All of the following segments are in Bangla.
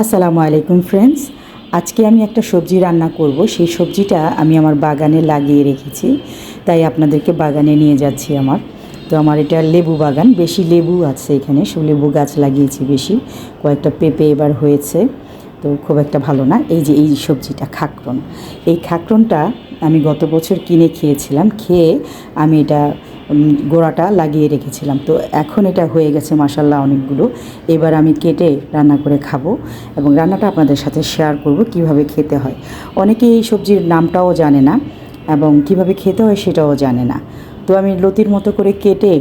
আসসালামু আলাইকুম ফ্রেন্ডস আজকে আমি একটা সবজি রান্না করব। সেই সবজিটা আমি আমার বাগানে লাগিয়ে রেখেছি। তাই আপনাদেরকে বাগানে নিয়ে যাচ্ছি আমার। তো আমার এটা লেবু বাগান। বেশি লেবু আছে এখানে। সব লেবু গাছ লাগিয়েছি বেশি। কয়েকটা পেঁপে এবার হয়েছে। তো খুব একটা ভালো না। এই যে এই সবজিটা, খাকরন। এই খাকরনটা আমি গত বছর কিনে খেয়েছিলাম। খেয়ে আমি এটা গোড়াটা লাগিয়ে রেখেছিলাম। তো এখন এটা হয়ে গেছে মাসাল্লাহ অনেকগুলো। এবার আমি কেটে রান্না করে খাব এবং রান্নাটা আপনাদের সাথে শেয়ার করব কীভাবে খেতে হয়। অনেকে এই সবজির নামটাও জানে না এবং কীভাবে খেতে হয় সেটাও জানে না। তো আমি লতির মতো করে কেটে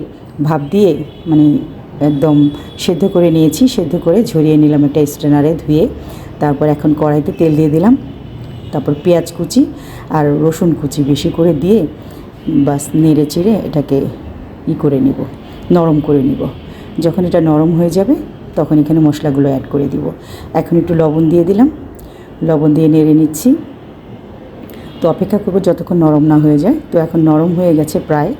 ভাব দিয়ে মানে একদম সেদ্ধ করে নিয়েছি, সেদ্ধ করে ঝরিয়ে নিলাম একটা স্ট্রেনারে ধুয়ে। তারপর এখন কড়াইতে তেল দিয়ে দিলাম। তারপর পেঁয়াজ কুচি আর রসুন কুচি বেশি করে দিয়ে বাস নেড়ে চেড়ে এটাকে ই করে নিব, নরম করে নিব। যখন এটা নরম হয়ে যাবে, তখন এখানে মশলাগুলো অ্যাড করে দিব। এখন একটু লবণ দিয়ে দিলাম। লবণ দিয়ে নেড়ে নিচ্ছি। তো অপেক্ষা করব যতক্ষণ নরম না হয়ে যায়। তো এখন নরম হয়ে গেছে প্রায়।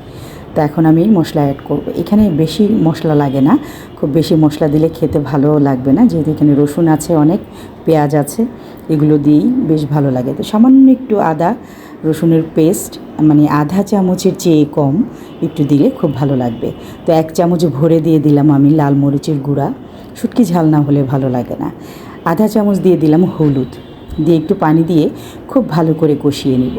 তো এখন আমি মশলা অ্যাড করব। এখানে বেশি মশলা লাগে না, খুব বেশি মশলা দিলে খেতে ভালোও লাগবে না, যেহেতু এখানে রসুন আছে অনেক, পেঁয়াজ আছে, এগুলো দিয়েই বেশ ভালো লাগে। তো সামান্য একটু আদা, রসুনের পেস্ট মানে আধা চামচের চেয়ে কম একটু দিলে খুব ভালো লাগবে। তো এক চামচ ভরে দিয়ে দিলাম আমি লাল মরিচের গুঁড়া শুটকি ঝাল না হলে ভালো লাগে না। আধা চামচ দিয়ে দিলাম হলুদ, দিয়ে একটু পানি দিয়ে খুব ভালো করে কষিয়ে নিব।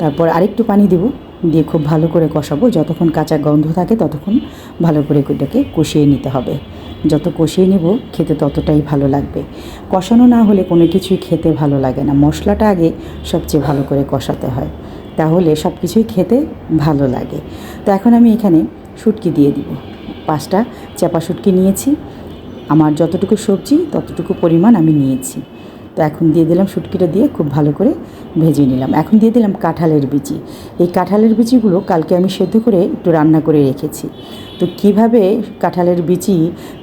তারপর আরেকটু পানি দেব। দিয়ে খুব ভালো করে কষাবো। যতক্ষণ কাঁচা গন্ধ থাকে, ততক্ষণ ভালো করে এটাকে কষিয়ে নিতে হবে। যত কষিয়ে নেব, খেতে ততটাই ভালো লাগবে। কষানো না হলে কোনো কিছুই খেতে ভালো লাগে না। মশলাটা আগে সবচেয়ে ভালো করে কষাতে হয়। তাহলে সব কিছুই খেতে ভালো লাগে। তো এখন আমি এখানে শুটকি দিয়ে দিব। পাঁচটা চাপা শুটকি নিয়েছি। আমার যতটুকু সবজি, ততটুকু পরিমাণ আমি নিয়েছি। তো এখন দিয়ে দিলাম শুটকিটা দিয়ে খুব ভালো করে ভেজে নিলাম। এখন দিয়ে দিলাম কাঁঠালের বিচি। এই কাঁঠালের বিচিগুলো কালকে আমি সেদ্ধ করে একটু রান্না করে রেখেছি। তো কীভাবে কাঁঠালের বিচি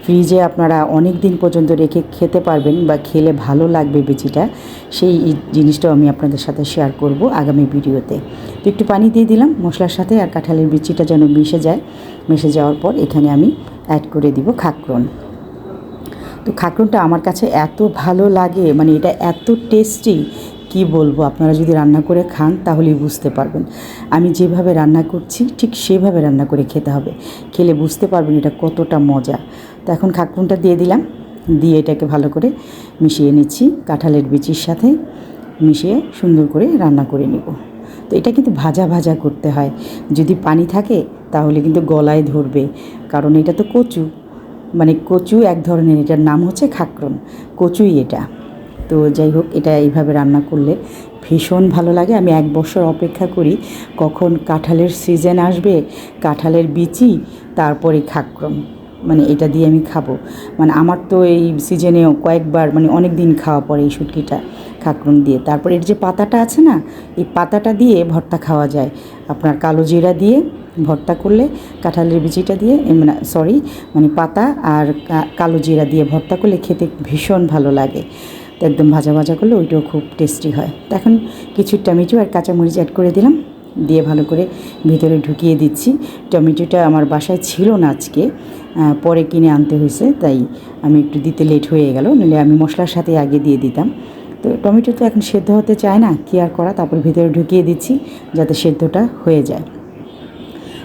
ফ্রিজে আপনারা অনেক দিন পর্যন্ত রেখে খেতে পারবেন বা খেলে ভালো লাগবে বিচিটা, সেই জিনিসটাও আমি আপনাদের সাথে শেয়ার করব আগামী ভিডিওতে। তো একটু পানি দিয়ে দিলাম মশলার সাথে আর কাঁঠালের বিচিটা যেন মিশে যায়। মিশে যাওয়ার পর এখানে আমি অ্যাড করে দিব খাকরন তো খাকরুনটা আমার কাছে এত ভালো লাগে মানে এটা এত টেস্টি কি বলব? আপনারা যদি রান্না করে খান তাহলেই বুঝতে পারবেন। আমি যেভাবে রান্না করছি, ঠিক সেভাবে রান্না করে খেতে হবে। খেলে বুঝতে পারবেন এটা কতটা মজা। তো এখন খাকরনটা দিয়ে দিলাম, দিয়ে এটাকে ভালো করে মিশিয়ে নিচ্ছি, কাঁঠালের বিচির সাথে মিশিয়ে সুন্দর করে রান্না করে নিব। তো এটা কিন্তু ভাজা ভাজা করতে হয়। যদি পানি থাকে তাহলে কিন্তু গলায় ধরবে, কারণ এটা তো কচু। মানে কচু এক ধরনের, এটার নাম হচ্ছে খাকরন কচুই এটা। তো যাই হোক, এটা এইভাবে রান্না করলে ভীষণ ভালো লাগে। আমি এক বছর অপেক্ষা করি কখন কাঁঠালের সিজন আসবে, কাঁঠালের বিচি, তারপরে খাকরন মানে এটা দিয়ে আমি খাব। মানে আমার তো এই সিজনেও কয়েকবার মানে অনেক দিন খাওয়া পড়ে এই শুটকিটা খাকরন দিয়ে। তারপর এর যে পাতাটা আছে না, এই পাতাটা দিয়ে ভর্তা খাওয়া যায়। আপনার কালো জিরা দিয়ে ভর্তা করলে কাঁঠালের বিচিটা দিয়ে মানে সরি মানে পাতা আর কালো জিরা দিয়ে ভর্তা করলে খেতে ভীষণ ভালো লাগে। তো একদম ভাজা ভাজা করলে ওইটাও খুব টেস্টি হয়। তো এখন কিছু টমেটো আর কাঁচামরিচ অ্যাড করে দিলাম, দিয়ে ভালো করে ভিতরে ঢুকিয়ে দিচ্ছি। টমেটোটা আমার বাসায় ছিল না আজকে পরে কিনে আনতে হয়েছে, তাই আমি একটু দিতে লেট হয়ে গেল নইলে আমি মশলার সাথে আগে দিয়ে দিতাম। তো টমেটো তো এখন সেদ্ধ হতে চায় না, কি আর করা, তারপর ভিতরে ঢুকিয়ে দিচ্ছি, যাতে সেদ্ধটা হয়ে যায়।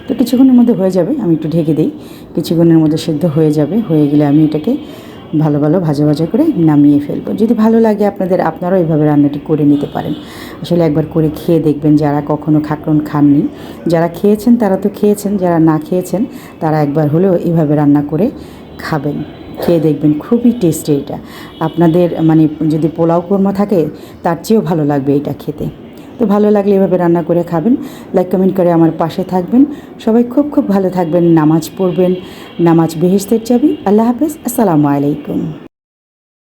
তো কিছুক্ষণের মধ্যে হয়ে যাবে, আমি একটু ঢেকে দিই। কিছুক্ষণের মধ্যে সেদ্ধ হয়ে যাবে, হয়ে গেলে আমি এটাকে ভালো ভালো ভাজা ভাজা করে নামিয়ে ফেলব। যদি ভালো লাগে আপনাদের, আপনারাও এইভাবে রান্নাটি করে নিতে পারেন। আসলে একবার করে খেয়ে দেখবেন যারা কখনো খাকরন খাননি। যারা খেয়েছেন, তারা তো খেয়েছেন, যারা না খেয়েছেন, তারা একবার হলেও এইভাবে রান্না করে খাবেন। খেয়ে দেখবেন, খুবই টেস্টি এটা। আপনাদের মানে যদি পোলাও কোরমা থাকে, তার চেয়েও ভালো লাগবে এটা খেতে। তো ভালো লাগলে এভাবে রান্না করে খাবেন। লাইক কমেন্ট করে আমার পাশে থাকবেন। সবাই খুব খুব ভালো থাকবেন, নামাজ পড়বেন, নামাজ বেহেস্তের যাবি আল্লাহ হাফেজ। আসসালামু আলাইকুম।